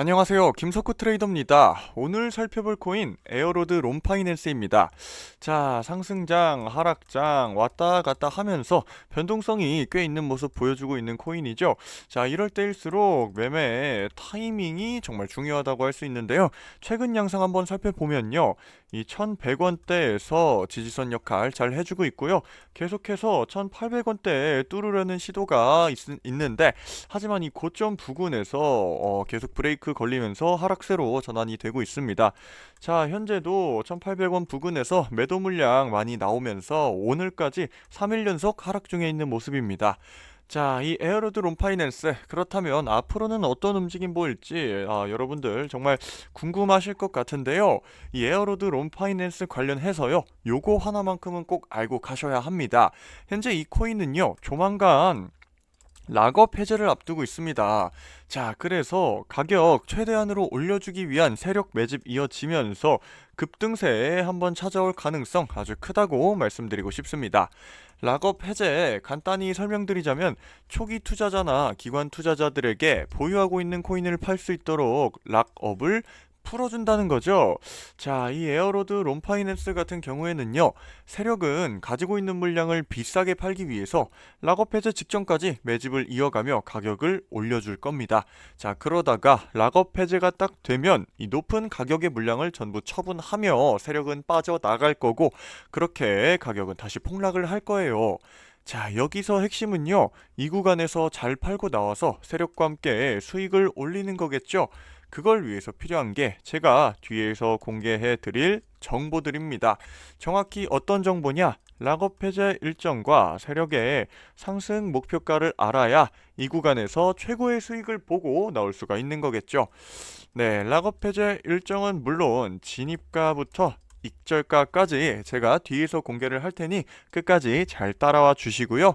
안녕하세요. 김석구 트레이더입니다. 오늘 살펴볼 코인 에어로드 롬파이낸스입니다. 자, 상승장, 하락장 왔다 갔다 하면서 변동성이 꽤 있는 모습 보여주고 있는 코인이죠. 자, 이럴 때일수록 매매 타이밍이 정말 중요하다고 할 수 있는데요. 최근 양상 한번 살펴보면요. 이 1100원대에서 지지선 역할 잘 해주고 있고요. 계속해서 1800원대에 뚫으려는 시도가 있, 있는데 하지만 이 고점 부근에서 어, 계속 브레이크 걸리면서 하락세로 전환이 되고 있습니다. 자, 현재도 1800원 부근에서 매도 물량 많이 나오면서 오늘까지 3일 연속 하락 중에 있는 모습입니다. 자, 이 에어로드 롬파이낸스 그렇다면 앞으로는 어떤 움직임 보일지 아, 여러분들 정말 궁금하실 것 같은데요. 이 에어로드 롬파이낸스 관련해서요. 요거 하나만큼은 꼭 알고 가셔야 합니다. 현재 이 코인은요. 조만간 락업 해제를 앞두고 있습니다. 자, 그래서 가격 최대한으로 올려주기 위한 세력 매집 이어지면서 급등세에 한번 찾아올 가능성 아주 크다고 말씀드리고 싶습니다. 락업 해제 간단히 설명드리자면 초기 투자자나 기관 투자자들에게 보유하고 있는 코인을 팔 수 있도록 락업을 풀어준다는 거죠. 자, 이 에어로드 롬파이낸스 같은 경우에는요, 세력은 가지고 있는 물량을 비싸게 팔기 위해서 락업 해제 직전까지 매집을 이어가며 가격을 올려줄 겁니다. 자, 그러다가 락업 해제가 딱 되면 이 높은 가격의 물량을 전부 처분하며 세력은 빠져나갈 거고, 그렇게 가격은 다시 폭락을 할 거예요. 자, 여기서 핵심은요, 이 구간에서 잘 팔고 나와서 세력과 함께 수익을 올리는 거겠죠. 그걸 위해서 필요한 게 제가 뒤에서 공개해 드릴 정보들입니다. 정확히 어떤 정보냐? 락업 해제 일정과 세력의 상승 목표가를 알아야 이 구간에서 최고의 수익을 보고 나올 수가 있는 거겠죠. 네, 락업 해제 일정은 물론 진입가부터 익절가까지 제가 뒤에서 공개를 할 테니 끝까지 잘 따라와 주시고요.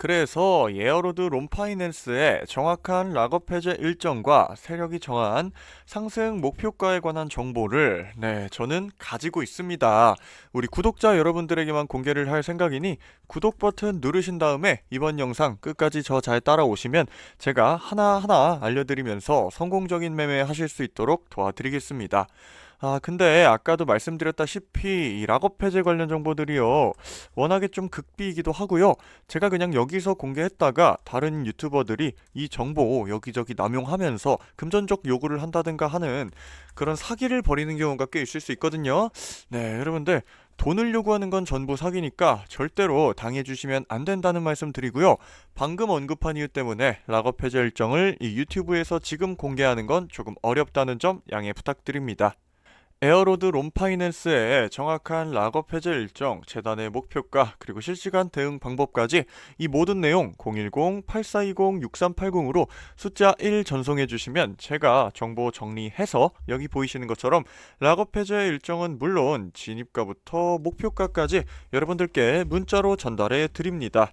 그래서 예어로드 롬파이낸스의 정확한 락업 해제 일정과 세력이 정한 상승 목표가에 관한 정보를 네, 저는 가지고 있습니다. 우리 구독자 여러분들에게만 공개를 할 생각이니 구독 버튼 누르신 다음에 이번 영상 끝까지 저 잘 따라오시면 제가 하나하나 알려드리면서 성공적인 매매 하실 수 있도록 도와드리겠습니다. 아, 근데 아까도 말씀드렸다시피 이 락업 해제 관련 정보들이요. 워낙에 좀 극비이기도 하고요. 제가 그냥 여기서 공개했다가 다른 유튜버들이 이 정보 여기저기 남용하면서 금전적 요구를 한다든가 하는 그런 사기를 벌이는 경우가 꽤 있을 수 있거든요. 네, 여러분들 돈을 요구하는 건 전부 사기니까 절대로 당해주시면 안 된다는 말씀 드리고요. 방금 언급한 이유 때문에 락업 해제 일정을 이 유튜브에서 지금 공개하는 건 조금 어렵다는 점 양해 부탁드립니다. 에어로드 롬파이낸스의 정확한 락업 해제 일정, 재단의 목표가, 그리고 실시간 대응 방법까지 이 모든 내용 010-8420-6380으로 숫자 1 전송해 주시면 제가 정보 정리해서 여기 보이시는 것처럼 락업 해제 일정은 물론 진입가부터 목표가까지 여러분들께 문자로 전달해 드립니다.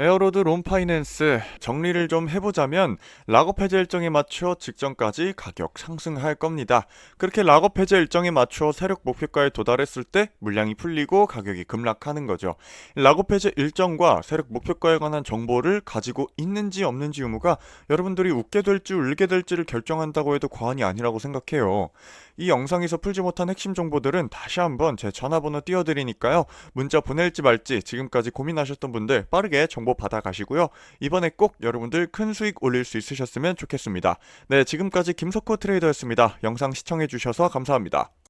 에어로드 롬파이낸스 정리를 좀 해보자면 락업 해제 일정에 맞춰 직전까지 가격 상승할 겁니다. 그렇게 락업 해제 일정에 맞춰 세력 목표가에 도달했을 때 물량이 풀리고 가격이 급락하는 거죠. 락업 해제 일정과 세력 목표가에 관한 정보를 가지고 있는지 없는지 의무가 여러분들이 웃게 될지 울게 될지를 결정한다고 해도 과언이 아니라고 생각해요. 이 영상에서 풀지 못한 핵심 정보들은 다시 한번 제 전화번호 띄워드리니까요. 문자 보낼지 말지 지금까지 고민하셨던 분들 빠르게 정보 받아가시고요. 이번에 꼭 여러분들 큰 수익 올릴 수 있으셨으면 좋겠습니다. 네, 지금까지 김석호 트레이더였습니다. 영상 시청해주셔서 감사합니다.